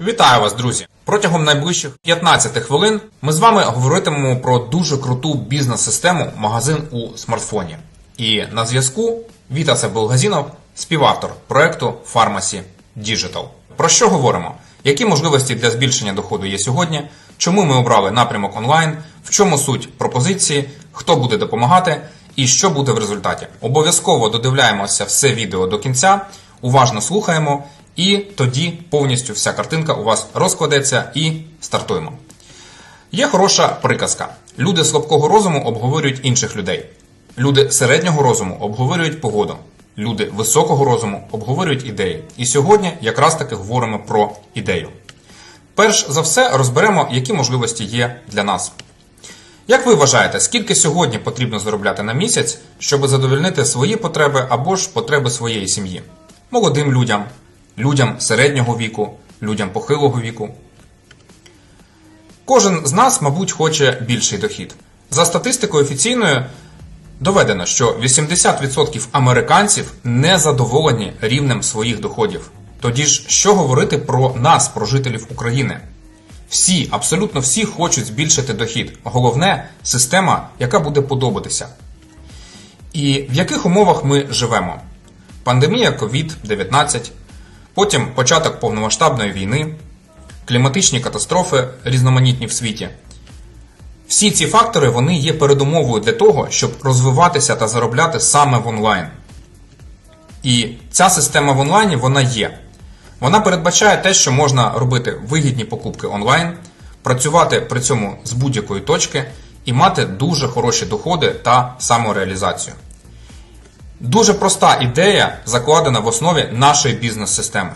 Вітаю вас, друзі! Протягом найближчих 15 хвилин ми з вами говоритимемо про дуже круту бізнес-систему магазин у смартфоні. І на зв'язку Вітас Белгазінов, співавтор проекту Pharmacy Digital. Про що говоримо? Які можливості для збільшення доходу є сьогодні? Чому ми обрали напрямок онлайн? В чому суть пропозиції? Хто буде допомагати? І що буде в результаті? Обов'язково додивляємося все відео до кінця, уважно слухаємо, і тоді повністю вся картинка у вас розкладеться і стартуємо. Є хороша приказка: люди слабкого розуму обговорюють інших людей. Люди середнього розуму обговорюють погоду. Люди високого розуму обговорюють ідеї. І сьогодні якраз таки говоримо про ідею. Перш за все розберемо, які можливості є для нас. Як ви вважаєте, скільки сьогодні потрібно заробляти на місяць, щоб задовольнити свої потреби або ж потреби своєї сім'ї? Молодим людям, людям середнього віку, людям похилого віку. Кожен з нас, мабуть, хоче більший дохід. За статистикою офіційною доведено, що 80% американців не задоволені рівнем своїх доходів. Тоді ж, що говорити про нас, про жителів України? Всі, абсолютно всі хочуть збільшити дохід. Головне система, яка буде подобатися. І в яких умовах ми живемо? Пандемія COVID-19, потім початок повномасштабної війни, кліматичні катастрофи різноманітні в світі. Всі ці фактори вони є передумовою для того, щоб розвиватися та заробляти саме в онлайн. І ця система в онлайні вона є. Вона передбачає те, що можна робити вигідні покупки онлайн, працювати при цьому з будь-якої точки і мати дуже хороші доходи та самореалізацію. Дуже проста ідея закладена в основі нашої бізнес-системи.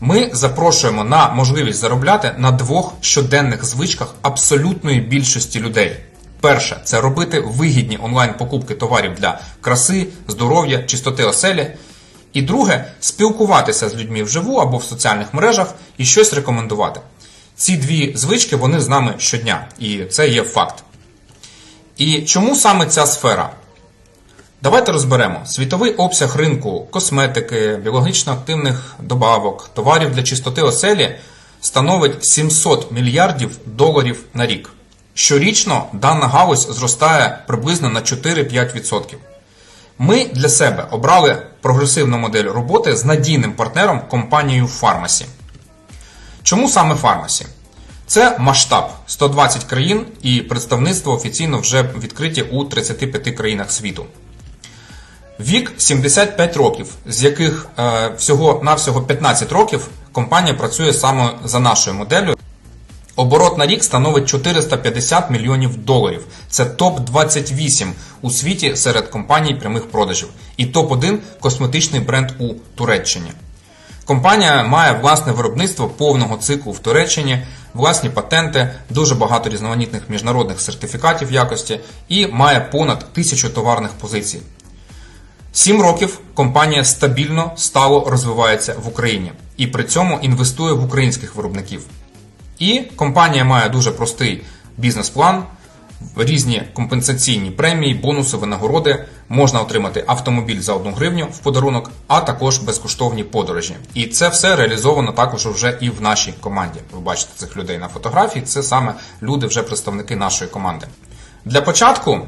Ми запрошуємо на можливість заробляти на двох щоденних звичках абсолютної більшості людей. Перше це робити вигідні онлайн-покупки товарів для краси, здоров'я, чистоти оселі. І друге спілкуватися з людьми вживу або в соціальних мережах і щось рекомендувати. Ці дві звички вони з нами щодня, і це є факт. І чому саме ця сфера? Давайте розберемо світовий обсяг ринку косметики, біологічно активних добавок, товарів для чистоти оселі становить 700 мільярдів доларів на рік. Щорічно дана галузь зростає приблизно на 4-5%. Ми для себе обрали прогресивну модель роботи з надійним партнером компанією Pharmacy. Чому саме Pharmacy? Це масштаб 120 країн і представництво офіційно вже відкриті у 35 країнах світу. Вік 75 років, з яких е, всього навсього 15 років компанія працює саме за нашою моделлю. Оборот на рік становить 450 мільйонів доларів. Це топ-28 у світі серед компаній прямих продажів. І топ-1 косметичний бренд у Туреччині. Компанія має власне виробництво повного циклу в Туреччині, власні патенти, дуже багато різноманітних міжнародних сертифікатів якості і має понад тисячу товарних позицій. Сім років компанія стабільно стало розвивається в Україні і при цьому інвестує в українських виробників. І компанія має дуже простий бізнес-план, різні компенсаційні премії, бонуси, винагороди. Можна отримати автомобіль за 1 гривню в подарунок, а також безкоштовні подорожі. І це все реалізовано також вже і в нашій команді. Ви бачите цих людей на фотографії. Це саме люди, вже представники нашої команди. Для початку,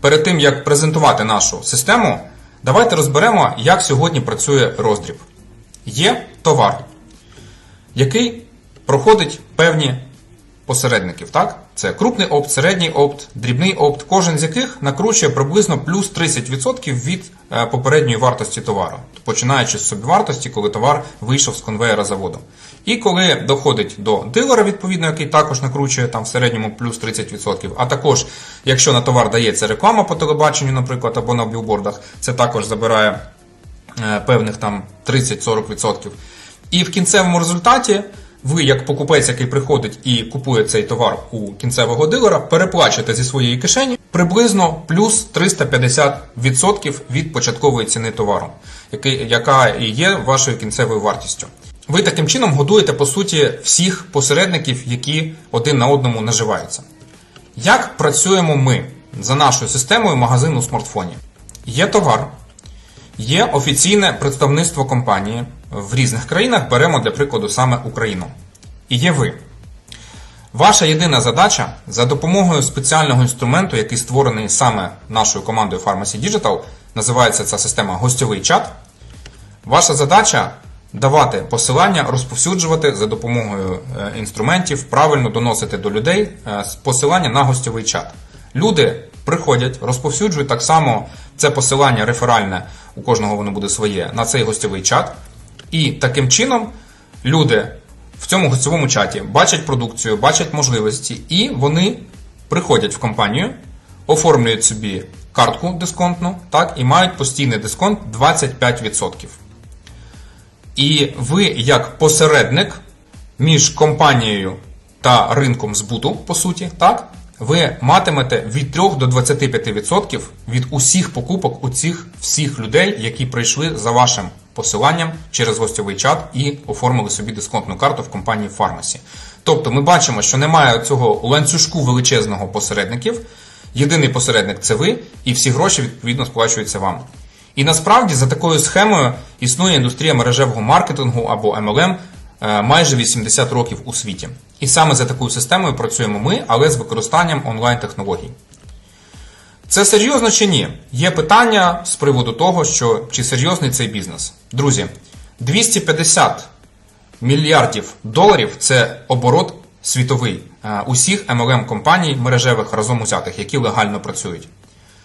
перед тим як презентувати нашу систему, давайте розберемо, як сьогодні працює роздріб. Є товар, який проходить певні посередників. Так? Це крупний опт, середній опт, дрібний опт, кожен з яких накручує приблизно плюс 30% від е, попередньої вартості товару, починаючи з собівартості, коли товар вийшов з конвейера заводу. І коли доходить до дилера, відповідно, який також накручує там в середньому плюс 30%, а також, якщо на товар дається реклама по телебаченню, наприклад, або на білбордах, це також забирає е, певних там 30-40%. І в кінцевому результаті ви, як покупець, який приходить і купує цей товар у кінцевого дилера, переплачуєте зі своєї кишені приблизно плюс 350% від початкової ціни товару, яка є вашою кінцевою вартістю. Ви таким чином годуєте, по суті, всіх посередників, які один на одному наживаються. Як працюємо ми за нашою системою магазину у смартфоні? Є товар, Є офіційне представництво компанії в різних країнах. Беремо для прикладу саме Україну. і є ви. Ваша єдина задача за допомогою спеціального інструменту, який створений саме нашою командою Pharmacy Digital, називається ця система гостьовий чат. Ваша задача давати посилання, розповсюджувати за допомогою е, інструментів, правильно доносити до людей е, посилання на гостьовий чат. Люди приходять, розповсюджують так само це посилання реферальне, у кожного воно буде своє, на цей гостьовий чат. І таким чином люди в цьому гостьовому чаті бачать продукцію, бачать можливості, і вони приходять в компанію, оформлюють собі картку дисконтну, так, і мають постійний дисконт 25%. І ви, як посередник між компанією та ринком збуту, по суті, так, ви матимете від 3 до 25% від усіх покупок у цих всіх людей, які прийшли за вашим посиланням через гостьовий чат і оформили собі дисконтну карту в компанії Pharmacy. Тобто ми бачимо, що немає цього ланцюжку величезного посередників. Єдиний посередник це ви, і всі гроші відповідно сплачуються вам. І насправді за такою схемою існує індустрія мережевого маркетингу або MLM е, майже 80 років у світі. І саме за такою системою працюємо ми, але з використанням онлайн-технологій. Це серйозно чи ні? Є питання з приводу того, що чи серйозний цей бізнес. Друзі, 250 мільярдів доларів це оборот світовий е, усіх MLM компаній мережевих разом узятих, які легально працюють.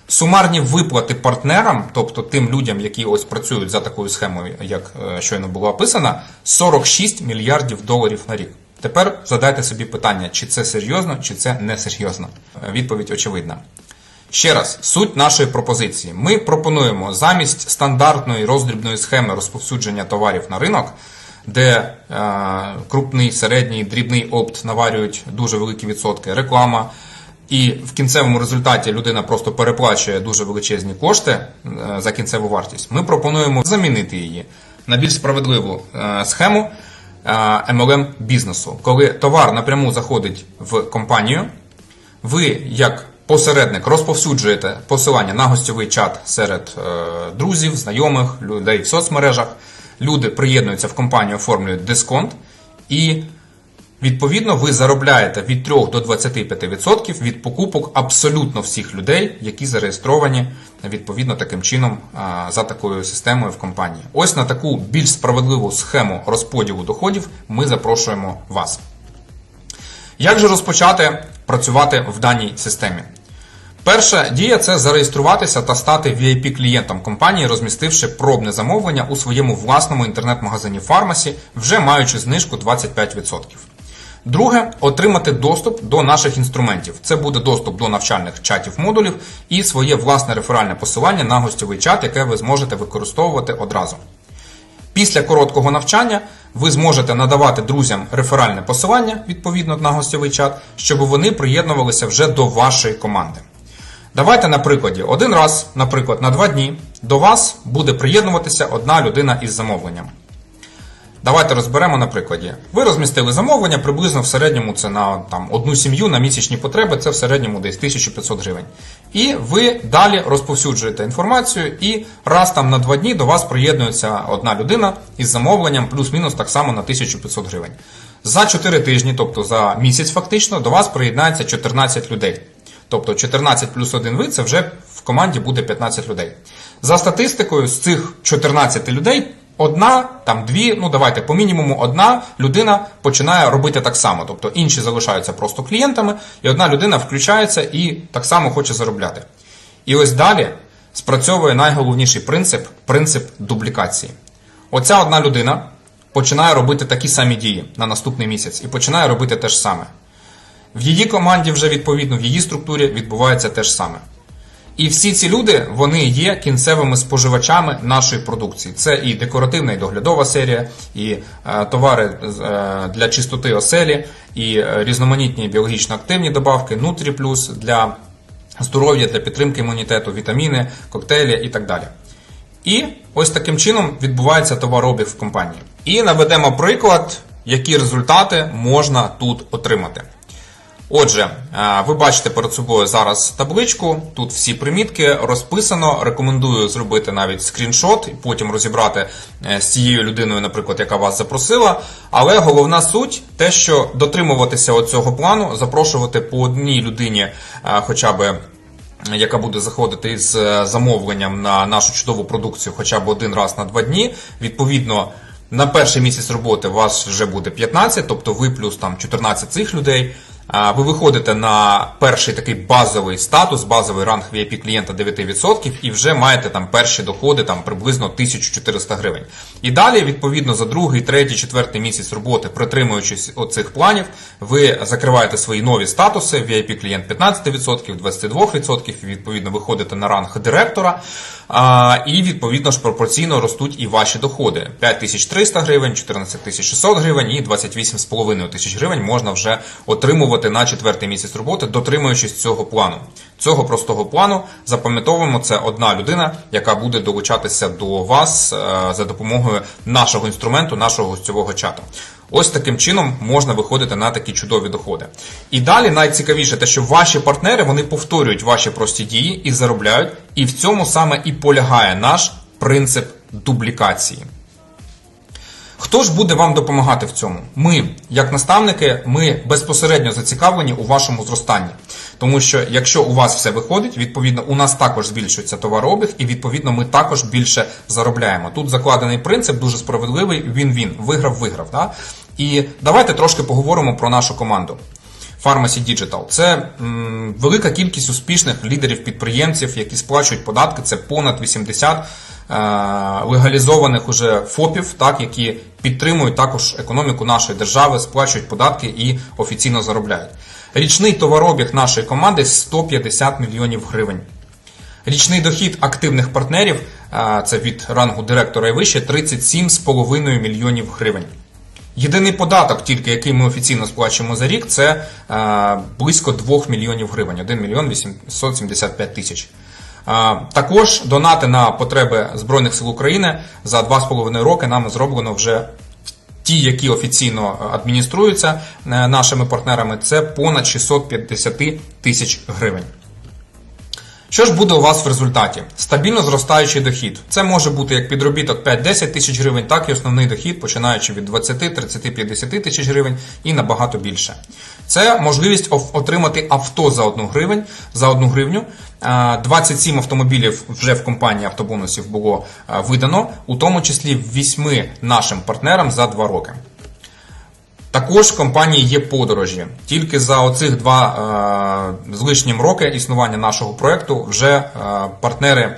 Сумарні виплати партнерам, тобто тим людям, які ось працюють за такою схемою, як е, щойно було описано, 46 мільярдів доларів на рік. Тепер задайте собі питання, чи це серйозно, чи це не серйозно. Е, Відповідь очевидна. Ще раз, суть нашої пропозиції. Ми пропонуємо замість стандартної роздрібної схеми розповсюдження товарів на ринок, де е, крупний, середній, дрібний опт наварюють дуже великі відсотки, реклама. І в кінцевому результаті людина просто переплачує дуже величезні кошти е, за кінцеву вартість. Ми пропонуємо замінити її на більш справедливу е, схему е, MLM бізнесу, коли товар напряму заходить в компанію, ви, як посередник, розповсюджуєте посилання на гостьовий чат серед е, друзів, знайомих, людей в соцмережах. Люди приєднуються в компанію, оформлюють дисконт, і відповідно ви заробляєте від 3 до 25% від покупок абсолютно всіх людей, які зареєстровані відповідно таким чином а, за такою системою в компанії. Ось на таку більш справедливу схему розподілу доходів ми запрошуємо вас. Як же розпочати працювати в даній системі? Перша дія це зареєструватися та стати VIP-клієнтом компанії, розмістивши пробне замовлення у своєму власному інтернет-магазині Pharmacy, вже маючи знижку 25%. Друге отримати доступ до наших інструментів. Це буде доступ до навчальних чатів модулів і своє власне реферальне посилання на гостьовий чат, яке ви зможете використовувати одразу. Після короткого навчання ви зможете надавати друзям реферальне посилання відповідно на гостьовий чат, щоб вони приєднувалися вже до вашої команди. Давайте на прикладі. Один раз, наприклад, на два дні до вас буде приєднуватися одна людина із замовленням. Давайте розберемо на прикладі. Ви розмістили замовлення, приблизно в середньому це на там, одну сім'ю на місячні потреби, це в середньому десь 1500 гривень. І ви далі розповсюджуєте інформацію, і раз там на два дні до вас приєднується одна людина із замовленням, плюс-мінус так само на 1500 гривень. За 4 тижні, тобто за місяць фактично, до вас приєднається 14 людей. Тобто 14 плюс 1 ви це вже в команді буде 15 людей. За статистикою, з цих 14 людей одна, там дві, ну давайте по мінімуму одна людина починає робити так само. Тобто інші залишаються просто клієнтами, і одна людина включається і так само хоче заробляти. І ось далі спрацьовує найголовніший принцип принцип дублікації. Оця одна людина починає робити такі самі дії на наступний місяць і починає робити те ж саме. В її команді вже відповідно в її структурі відбувається те ж саме. І всі ці люди вони є кінцевими споживачами нашої продукції. Це і декоративна, і доглядова серія, і е, товари е, для чистоти оселі, і е, різноманітні біологічно активні добавки, Нутрі плюс для здоров'я, для підтримки імунітету, вітаміни, коктейлі і так далі. І ось таким чином відбувається товарообіг в компанії. І наведемо приклад, які результати можна тут отримати. Отже, е, ви бачите перед собою зараз табличку. Тут всі примітки розписано. Рекомендую зробити навіть скріншот і потім розібрати е, з цією людиною, наприклад, яка вас запросила. Але головна суть те, що дотримуватися оцього плану, запрошувати по одній людині, е, хоча би яка буде заходити е, замовленням на нашу чудову продукцію хоча б один раз на два дні. Відповідно, на перший місяць роботи вас вже буде 15, тобто ви плюс там 14 цих людей. Ви виходите на перший такий базовий статус, базовий ранг VIP клієнта 9% і вже маєте там перші доходи там приблизно 1400 гривень. І далі, відповідно, за другий, третій, четвертий місяць роботи, притримуючись оцих планів, ви закриваєте свої нові статуси. VIP клієнт 15%, 22%, і відповідно виходите на ранг директора. І відповідно ж пропорційно ростуть і ваші доходи. 5300 гривень, 14600 гривень і 28,5 тисяч гривень можна вже отримувати на четвертий місяць роботи, дотримуючись цього плану. Цього простого плану запам'ятовуємо, це одна людина, яка буде долучатися до вас е, за допомогою нашого інструменту, нашого гостьового чату. Ось таким чином можна виходити на такі чудові доходи. І далі найцікавіше те, що ваші партнери вони повторюють ваші прості дії і заробляють. І в цьому саме і полягає наш принцип дублікації. Хто ж буде вам допомагати в цьому? Ми, як наставники, ми безпосередньо зацікавлені у вашому зростанні. Тому що якщо у вас все виходить, відповідно у нас також збільшується товарообіг, і відповідно ми також більше заробляємо. Тут закладений принцип дуже справедливий. Він-він, виграв-виграв. Да? І давайте трошки поговоримо про нашу команду. Pharmacy Digital. Це м, велика кількість успішних лідерів-підприємців, які сплачують податки. Це понад 80 е, легалізованих уже ФОПів, так, які підтримують також економіку нашої держави, сплачують податки і офіційно заробляють. Річний товарообіг нашої команди 150 мільйонів гривень. Річний дохід активних партнерів, е, це від рангу директора і вище, 37,5 мільйонів гривень. Єдиний податок, тільки який ми офіційно сплачуємо за рік, це е, близько 2 мільйонів гривень, 1 мільйон 875 тисяч. Також донати на потреби Збройних сил України за 2,5 роки нам зроблено вже ті, які офіційно адмініструються е, нашими партнерами, це понад 650 тисяч гривень. Що ж буде у вас в результаті? Стабільно зростаючий дохід. Це може бути як підробіток 5-10 тисяч гривень, так і основний дохід, починаючи від 20, 30, 50 тисяч гривень і набагато більше. Це можливість отримати авто за 1 гривень, за 1 гривню. Е, 27 автомобілів вже в компанії автобонусів було видано, у тому числі 8 нашим партнерам за 2 роки. Також в компанії є подорожі. Тільки за оцих два е, з лишнім роки існування нашого проекту вже е, партнери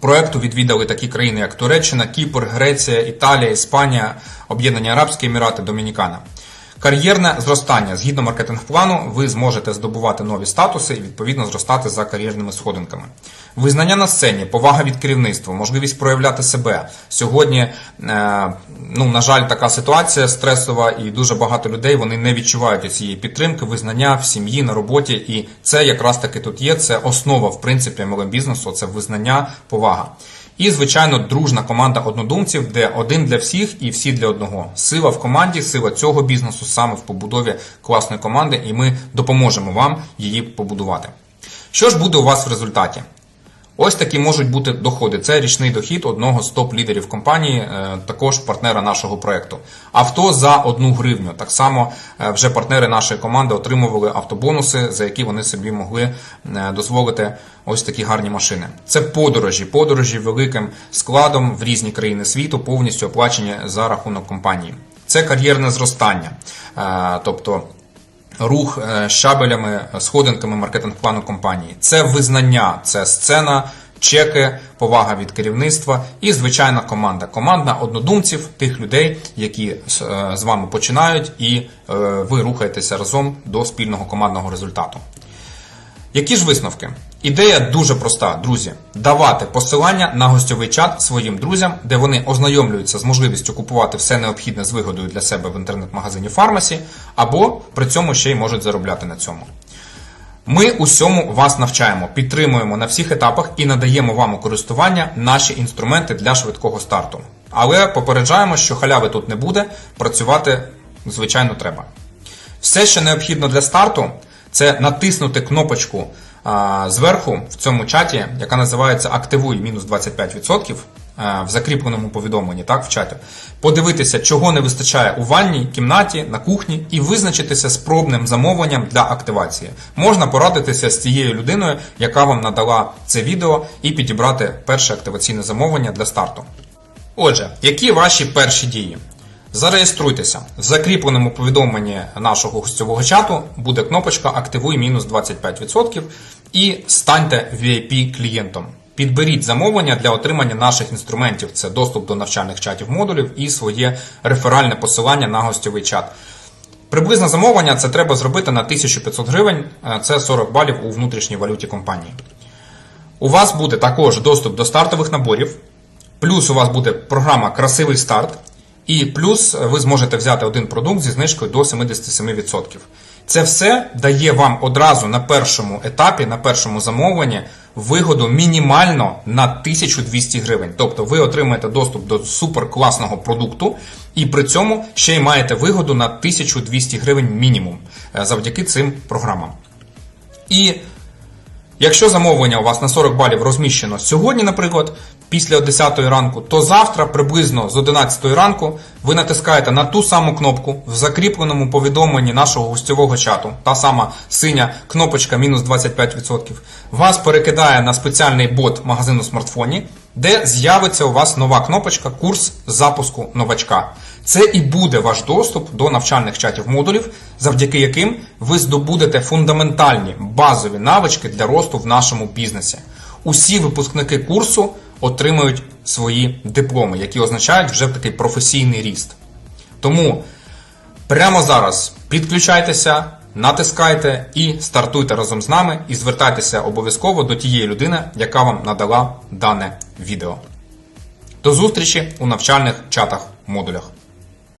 проекту відвідали такі країни, як Туреччина, Кіпр, Греція, Італія, Іспанія, Об'єднані Арабські Емірати, Домінікана. Кар'єрне зростання. Згідно маркетинг-плану, ви зможете здобувати нові статуси і відповідно зростати за кар'єрними сходинками. Визнання на сцені, повага від керівництва, можливість проявляти себе. Сьогодні, е, ну, на жаль, така ситуація стресова, і дуже багато людей вони не відчувають цієї підтримки, визнання в сім'ї, на роботі. І це якраз таки тут є. Це основа, в принципі, MLM бізнесу, це визнання, повага. І, звичайно, дружна команда однодумців, де один для всіх і всі для одного. Сила в команді, сила цього бізнесу саме в побудові класної команди, і ми допоможемо вам її побудувати. Що ж буде у вас в результаті? Ось такі можуть бути доходи. Це річний дохід одного з топ-лідерів компанії, е, також партнера нашого проекту. Авто за одну гривню. Так само е, вже партнери нашої команди отримували автобонуси, за які вони собі могли е, дозволити ось такі гарні машини. Це подорожі, подорожі великим складом в різні країни світу, повністю оплачені за рахунок компанії. Це кар'єрне зростання, тобто рух шабелями, е, сходинками маркетинг-плану компанії. Це визнання, це сцена, чеки, повага від керівництва і звичайна команда. Команда однодумців, тих людей, які е, з вами починають, і е, ви рухаєтеся разом до спільного командного результату. Які ж висновки? Ідея дуже проста, друзі. Давати посилання на гостьовий чат своїм друзям, де вони ознайомлюються з можливістю купувати все необхідне з вигодою для себе в інтернет-магазині Фармасі, або при цьому ще й можуть заробляти на цьому. Ми усьому вас навчаємо, підтримуємо на всіх етапах і надаємо вам у користування наші інструменти для швидкого старту. Але попереджаємо, що халяви тут не буде, працювати, звичайно, треба. Все, що необхідно для старту, це натиснути кнопочку зверху в цьому чаті, яка називається Активуй мінус 25% а, в закріпленому повідомленні, так, в чаті. Подивитися, чого не вистачає у ванній кімнаті, на кухні, і визначитися з пробним замовленням для активації. Можна порадитися з тією людиною, яка вам надала це відео, і підібрати перше активаційне замовлення для старту. Отже, які ваші перші дії? Зареєструйтеся. В закріпленому повідомленні нашого гостьового чату буде кнопочка Активуй мінус 25% і станьте VIP клієнтом. Підберіть замовлення для отримання наших інструментів. Це доступ до навчальних чатів модулів і своє реферальне посилання на гостьовий чат. Приблизне замовлення це треба зробити на 1500 гривень, це 40 балів у внутрішній валюті компанії. У вас буде також доступ до стартових наборів, плюс у вас буде програма Красивий старт, і плюс ви зможете взяти один продукт зі знижкою до 77%. Це все дає вам одразу на першому етапі, на першому замовленні вигоду мінімально на 1200 гривень. Тобто ви отримаєте доступ до суперкласного продукту, і при цьому ще й маєте вигоду на 1200 гривень мінімум е, завдяки цим програмам. І Якщо замовлення у вас на 40 балів розміщено сьогодні, наприклад, після 10 ранку, то завтра, приблизно з 11 ранку, ви натискаєте на ту саму кнопку в закріпленому повідомленні нашого гостьового чату, та сама синя кнопочка мінус 25%, вас перекидає на спеціальний бот магазину смартфоні, де з'явиться у вас нова кнопочка Курс запуску новачка. Це і буде ваш доступ до навчальних чатів модулів, завдяки яким ви здобудете фундаментальні базові навички для росту в нашому бізнесі. Усі випускники курсу отримують свої дипломи, які означають вже такий професійний ріст. Тому прямо зараз підключайтеся, натискайте і стартуйте разом з нами, і звертайтеся обов'язково до тієї людини, яка вам надала дане відео. До зустрічі у навчальних чатах модулях.